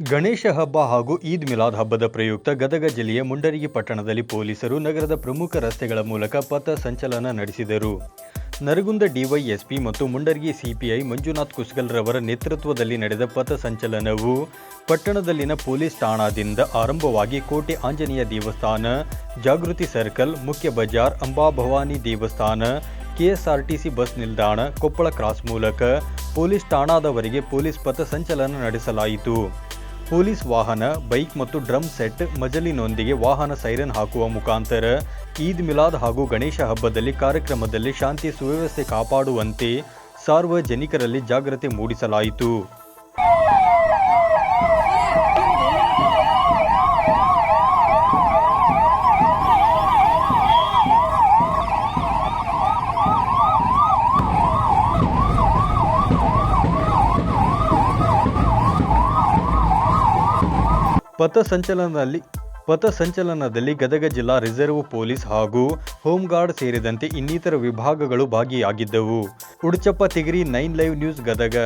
ಗಣೇಶ ಹಬ್ಬ ಹಾಗೂ ಈದ್ ಮಿಲಾದ್ ಹಬ್ಬದ ಪ್ರಯುಕ್ತ ಗದಗ ಜಿಲ್ಲೆಯ ಮುಂಡರಗಿ ಪಟ್ಟಣದಲ್ಲಿ ಪೊಲೀಸರು ನಗರದ ಪ್ರಮುಖ ರಸ್ತೆಗಳ ಮೂಲಕ ಪಥ ಸಂಚಲನ ನಡೆಸಿದರು. ನರಗುಂದ ಡಿವೈಎಸ್ಪಿ ಮತ್ತು ಮುಂಡರಗಿ ಸಿಪಿಐ ಮಂಜುನಾಥ್ ಕುಸ್ಗಲ್ರವರ ನೇತೃತ್ವದಲ್ಲಿ ನಡೆದ ಪಥ ಸಂಚಲನವು ಪಟ್ಟಣದಲ್ಲಿನ ಪೊಲೀಸ್ ಠಾಣಾದಿಂದ ಆರಂಭವಾಗಿ ಕೋಟೆ ಆಂಜನೇಯ ದೇವಸ್ಥಾನ, ಜಾಗೃತಿ ಸರ್ಕಲ್, ಮುಖ್ಯ ಬಜಾರ್ ಅಂಬಾಭವಾನಿ ದೇವಸ್ಥಾನ, ಕೆಎಸ್ಆರ್ಟಿಸಿ ಬಸ್ ನಿಲ್ದಾಣ, ಕೊಪ್ಪಳ ಕ್ರಾಸ್ ಮೂಲಕ ಪೊಲೀಸ್ ಠಾಣಾದವರೆಗೆ ಪೊಲೀಸ್ ಪಥ ಸಂಚಲನ ನಡೆಸಲಾಯಿತು. ಪೊಲೀಸ್ ವಾಹನ, ಬೈಕ್ ಮತ್ತು ಡ್ರಮ್ ಸೆಟ್ ಮಜಲಿನೊಂದಿಗೆ ವಾಹನ ಸೈರನ್ ಹಾಕುವ ಮುಖಾಂತರ ಈದ್ ಮಿಲಾದ್ ಹಾಗೂ ಗಣೇಶ ಹಬ್ಬದಲ್ಲಿ ಕಾರ್ಯಕ್ರಮದಲ್ಲಿ ಶಾಂತಿ ಸುವ್ಯವಸ್ಥೆ ಕಾಪಾಡುವಂತೆ ಸಾರ್ವಜನಿಕರಲ್ಲಿ ಜಾಗೃತಿ ಮೂಡಿಸಲಾಯಿತು. ಪಥಸಂಚಲನದಲ್ಲಿ ಪಥಸಂಚಲನದಲ್ಲಿ ಗದಗ ಜಿಲ್ಲಾ ರಿಸರ್ವ್ ಪೊಲೀಸ್ ಹಾಗೂ ಹೋಮ್ಗಾರ್ಡ್ ಸೇರಿದಂತೆ ಇನ್ನಿತರ ವಿಭಾಗಗಳು ಭಾಗಿಯಾಗಿದ್ದವು. Uduchappa, Tigiri, nine live news, Gadag.